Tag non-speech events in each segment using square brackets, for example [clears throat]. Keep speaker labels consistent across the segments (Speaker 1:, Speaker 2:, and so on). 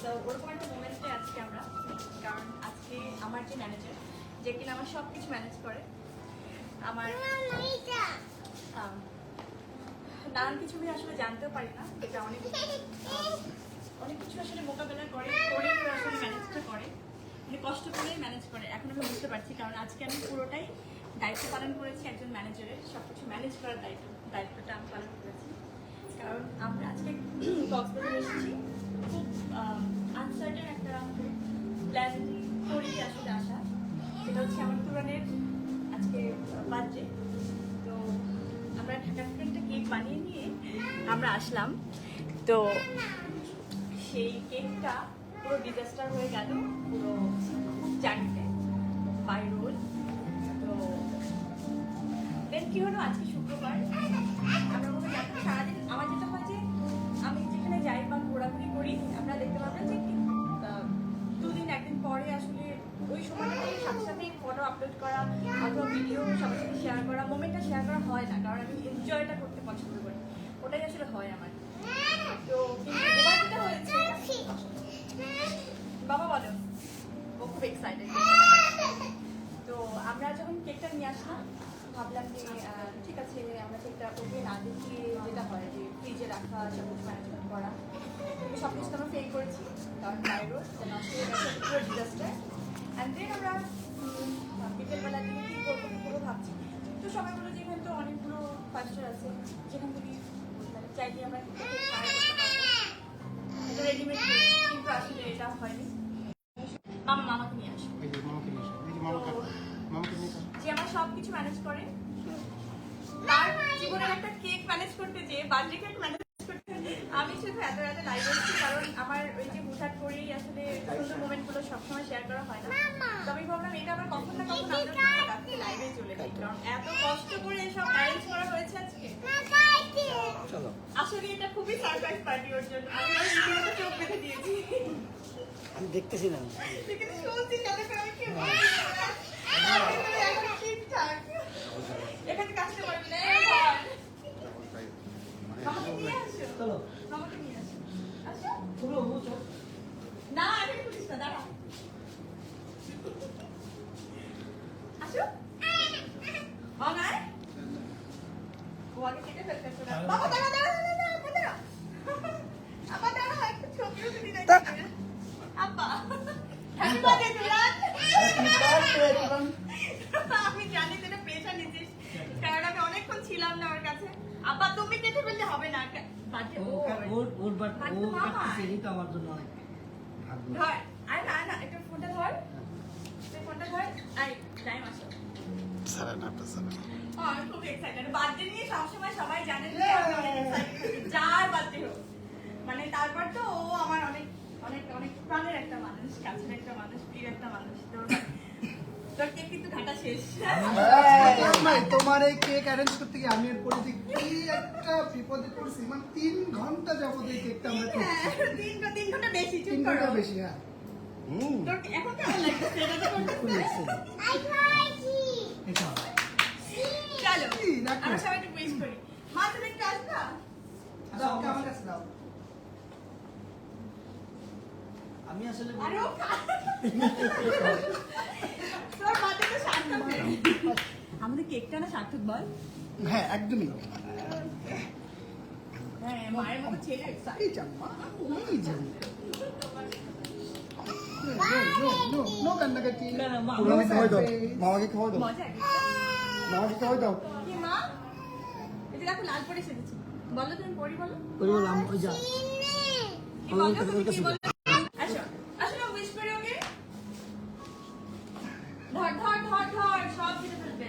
Speaker 1: তো ওরকম একটা মোমেন্টে আজকে আমরা কারণ আজকে আমার যে ম্যানেজার যে কিনা আমার সব কিছু ম্যানেজ করে আমার আম, নানান কিছু আমি আসলে জানতেও পারি না, এটা অনেক অনেক কিছু আসলে মোকাবেলা করে করে করে আসলে ম্যানেজটা করে। মানে কষ্ট করেই ম্যানেজ করে, এখন আমি বুঝতে পারছি, কারণ আজকে আমি পুরোটাই দায়িত্ব পালন করেছি একজন ম্যানেজারের সব কিছু ম্যানেজ করার দায়িত্ব, দায়িত্বটা আমি পালন করেছি। কারণ আমরা আজকে [clears throat] কক্সবাজার এসেছি, খুব আনসার্টেন একটা প্ল্যান করেই আসলে আসা। সেটা হচ্ছে আমার পুরানের আজকে বার্থডে একটা কেক বানিয়ে নিয়ে আমরা আসলাম। তো সেই কেকটা পুরো ডিজাস্টার হয়ে গেল, পুরো জার্নিতে। অথবা ভিডিও সবার সাথে শেয়ার করা মোমেন্টটা শেয়ার করা হয় না, কারণ আমি এনজয়টা করতে পছন্দ করি। ওটাই আসলে হয় আমার। তো বাবা বলো, ও খুব এক্সাইটেড তো আমরা যখন কেকটা নিয়ে আসলাম, ভাবলাম যে ঠিক আছে, আমরা কেকটা ওকে না দেখিয়ে যেটা হয় যে ফ্রিজে রাখা সব কিছু ম্যানেজমেন্ট করা। সব কিছু তো আমরা ফেল করেছি, কারণ পুরো ডিজাস্টার অ্যান্ড দেন আমরা উম, বিকেলবেলা দিকে কী করব কী করব ভাবছি। তো সবাই বলো যে এখানে তো অনেকগুলো ফাইভ স্টার আছে যেখান থেকে মানে চাইলে আমরা এটা রেডিমেড কিন্তু আসলে এটা হয়নি। মামা নিয়ে
Speaker 2: যে মামাকে নিয়ে আসো
Speaker 1: আমার সব কিছু ম্যানেজ করে তার জীবনের একটা কেক ম্যানেজ করতে যে বার্থডে কেক ম্যানেজ করতে আমি শুধু এত এত লাইভ এসেছি কারণ আমার ওই যে হুটহাট করেই আসলে সুন্দর সবসময় শেয়ার করা হয় না। তো আমি ভাবলাম এটা আবার কখন না কখন লাইভে চলে যাই। কারণ এত কষ্ট করে এসব অ্যারেঞ্জ করা হয়েছে আজকে।
Speaker 2: চলো।
Speaker 1: আসলে এটা খুবই সারপ্রাইজ পার্টি ওর জন্য। আমি ওর চোখ বেঁধে দিয়েছি।
Speaker 2: আমি দেখতেছি না।
Speaker 1: কিন্তু শুনছি যাতে করে আমি কি ঠিকঠাক এখানে কাজটা করবি না। এই নিয়ে আসো।
Speaker 2: চলো।
Speaker 1: মামাকে নিয়ে আমি জানি তুই প্রেশার নিচ্ছিস কারণ আমি অনেকক্ষণ ছিলাম না ওর কাছে আপা তুমি কেটে ফেললে হবে না ও
Speaker 3: ওর বাট
Speaker 1: তো
Speaker 3: আমার জন্য অনেক ভাগ্য।
Speaker 1: আরে না না একটু ফোনটা ধর। ফোনটা ধর। আই টাইম আসো
Speaker 2: সারা না সারা
Speaker 1: আমি খুব এক্সাইটেড বার্থডে নিয়ে সবসময় সবাই জানে যে আমি অনেক এক্সাইটেড যার বার্থডে হোক। মানে তারপর তো ও আমার অনেক অনেক অনেক প্রাণের একটা মানুষ কাছের একটা মানুষ প্রিয় একটা মানুষ। তো তোর কেক কিন্তু ঘাটা শেষ।
Speaker 4: তোমার এই কেক অ্যারেঞ্জ করতে গিয়ে আমি পড়েছি কি একটা বিপদে পড়ছি মানে তিন ঘণ্টা যাবত এই কেকটা আমরা করছি
Speaker 1: হ্যাঁ, তিন ঘন্টা- বেশি
Speaker 4: তিন ঘণ্টা বেশি হ্যাঁ।
Speaker 1: এখন কেমন লাগছে এটা তো বলতে
Speaker 3: খুব এক্সেলেন্ট এটা
Speaker 1: চলো আমরা সবাই একটু উইশ করি মা তুমি একটু আসবা
Speaker 4: দাও আমার কাছে দাও
Speaker 3: আমি আসলে
Speaker 1: আরে ও খা- তোর তো সার্থক আমাদের কেকটা না সার্থক বল
Speaker 4: হ্যাঁ একদমই
Speaker 1: হ্যাঁ মায়ের মতো ছেলে
Speaker 4: এই জাম্মা এই জাম্মা নো কান্নাকাটি
Speaker 3: না, না, মা-
Speaker 4: No
Speaker 2: মামাকে খাওয়াই দাও. মামাকে খাওয়াই দাও মামাকে খাওয়াই দাও
Speaker 1: কি মা যে দেখো লাল পরে সেজেছি বলো তুমি পড়ি বলো
Speaker 3: যা
Speaker 1: কি বলো কি বলো আসো আসো না উইশ করে ওকে ধর ধর ধর ধর সব কিছু ফেলবে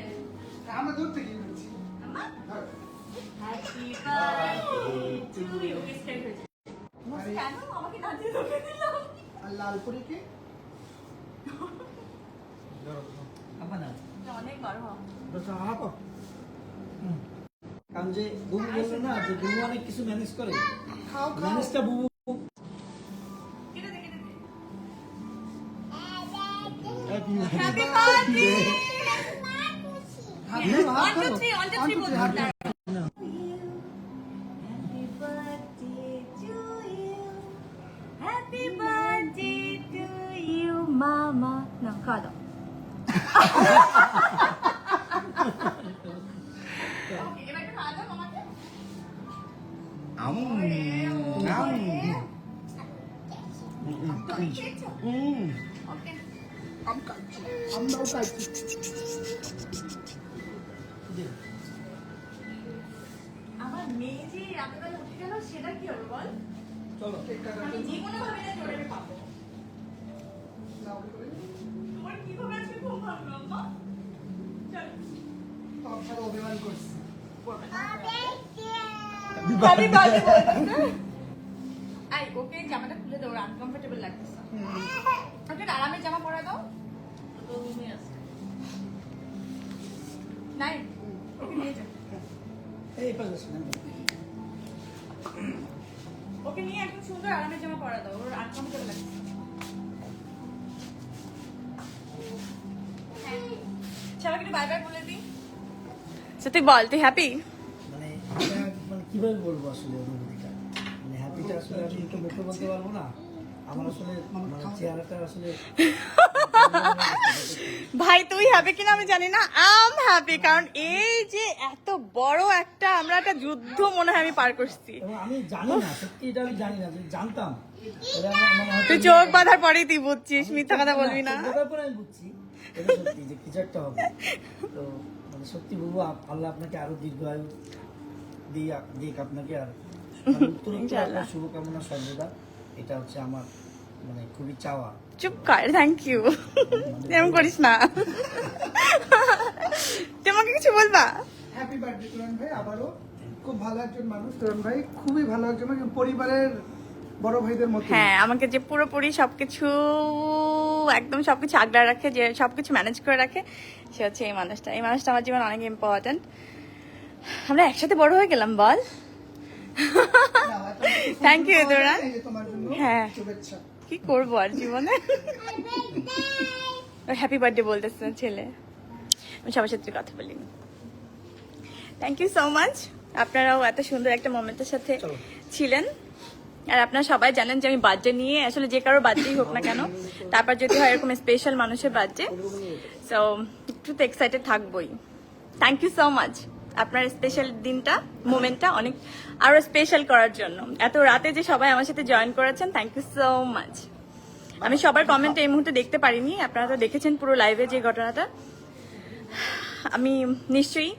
Speaker 4: আমরা দূর থেকে বলছি
Speaker 1: আম্মা
Speaker 4: ধর।
Speaker 1: Happy birthday to you style হয়েছে কেন আমাকে নাচিয়ে ধোকে দিলাম
Speaker 4: লাল পরে কে
Speaker 1: অনেক বড় হবে
Speaker 3: দোস্ত আপা কারণ যে বুবু বলল না যে বুবু অনেক কিছু ম্যানেজ করে। ম্যানেজটা বুবু।
Speaker 1: One, two, three, one, two, three তুমি খেয়েছো? Okay.
Speaker 4: আম খাচ্ছি। আমরাও খাচ্ছি।
Speaker 1: আমার মেয়ে যে রাতেবেলা উঠে গেল সেটা কি হবে বল
Speaker 3: চলো
Speaker 4: কেকটা কাটো।
Speaker 1: আমি জীবনে ভাবি না জোরে পাবো হ্যাপি বার্থডে আই ওকে জামাটা খুলে দাও আনকমফোর্টেবল লাগতেছে। ওকে আরামের জামা পরা দাও। তো আছে নাই ওকে নিয়ে যাও
Speaker 3: এই পাশে
Speaker 1: ওকে নিয়ে একদম সুন্দর আরামের জামা পরা দাও ওর আনকমফোর্টেবল লাগছে সবাইকে একটু বাই বাই বলে দিই। সত্যি বল তুই হ্যাপি
Speaker 3: মানে কীভাবে বলব আসলে অনুভূতিটা মানে হ্যাপিটা আসলে আমি একটু মুখে বলতে পারব না। আমার আসলে মানে চেহারাটা আসলে [laughs]
Speaker 1: ভাই তুই হ্যাপি কিনা আমি জানি না। আম হ্যাপি কারণ এই যে এত বড় একটা আমরা একটা যুদ্ধ মনে হয় আমি পার করছি।
Speaker 3: আমি জানি না সত্যি এটা আমি জানি না জানতাম মানে
Speaker 1: তুই চোখ বাঁধার পরেই তুই বুঝছিস মিথ্যা কথা বলবি না।
Speaker 3: চোখ বাঁধার পরে আমি বুঝছি এটা সত্যি যে কিছু একটা হবে। তো মানে সত্যি বলব আল্লাহ আপনাকে আরও দীর্ঘায়ু দিক দিক আপনাকে আর মানে শুভকামনা সর্বদা। এটা হচ্ছে আমার মানে খুবই চাওয়া।
Speaker 1: চুপ কর থ্যাংক ইউ এরকম করিস না। তোমাকে কিছু বলবা?
Speaker 4: হ্যাপি বার্থডে ভাই আবারও। খুব ভালো একজন মানুষ ভাই। খুবই ভালো একজন পরিবারের বড় ভাইদের মতো।
Speaker 1: হ্যাঁ আমাকে যে পুরোপুরি সবকিছু একদম সবকিছু আগলা রাখে যে সবকিছু ম্যানেজ করে রাখে সে হচ্ছে এই মানুষটা। এই মানুষটা আমার জীবনে অনেক ইম্পর্ট্যান্ট আমরা একসাথে বড় হয়ে গেলাম বল।
Speaker 4: থ্যাংক ইউ জন্য
Speaker 1: হ্যাঁ। কি করব আর জীবনে? হ্যাপি বার্থডে বলতেছে ছেলে। আমি সবার সাথে কথা বলিনি। থ্যাংক ইউ সো মাচ আপনারাও এত সুন্দর একটা মোমেন্টের সাথে ছিলেন। আর আপনারা সবাই জানেন যে আমি বার্থডে নিয়ে আসলে যে কারও বার্থডেই হোক না কেন তারপর যদি হয় এরকম স্পেশাল মানুষের বার্থডে। সো একটু তো এক্সাইটেড থাকবোই। থ্যাংক ইউ সো মাচ আপনার স্পেশাল দিনটা মোমেন্টটা অনেক আরও স্পেশাল করার জন্য। এত রাতে যে সবাই আমার সাথে জয়েন করেছেন থ্যাংক ইউ সো মাচ আমি সবার কমেন্ট এই মুহূর্তে দেখতে পারিনি আপনারা তো দেখেছেন পুরো লাইভে যে ঘটনাটা। আমি নিশ্চয়ই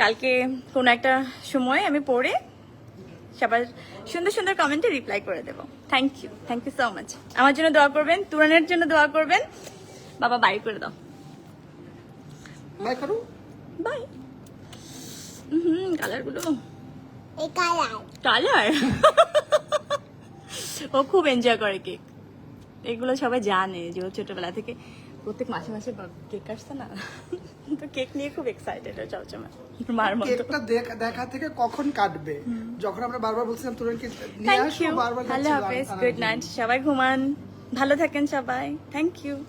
Speaker 1: কালকে কোনো একটা সময় আমি পড়ে সবার সুন্দর সুন্দর কমেন্টে রিপ্লাই করে দেবো। Thank you thank you so much আমার জন্য দোয়া করবেন তুরানের জন্য দোয়া করবেন। বাবা বাই করে দাও।
Speaker 4: ভাই করু
Speaker 1: বাই হুম কালারগুলো?
Speaker 5: এই কালার।
Speaker 1: কালার? ও খুব এনজয় করে কেক। এগুলো সবাই জানে যে ও ছোটবেলা থেকে প্রত্যেক মাসে মাসে কেক আসছে না। তো কেক নিয়ে খুব এক্সাইটেড ও সবসময় মার মতো।
Speaker 4: কেকটা দেখ- দেখা থেকে কখন কাটবে? যখন আমরা বারবার বলছিলাম তুরনকে নিয়ে
Speaker 1: থ্যাংক
Speaker 4: আসো? বারবার
Speaker 1: আল্লাহ হাফেজ। গুড নাইট সবাই ঘুমান। ভালো থাকেন সবাই। Thank you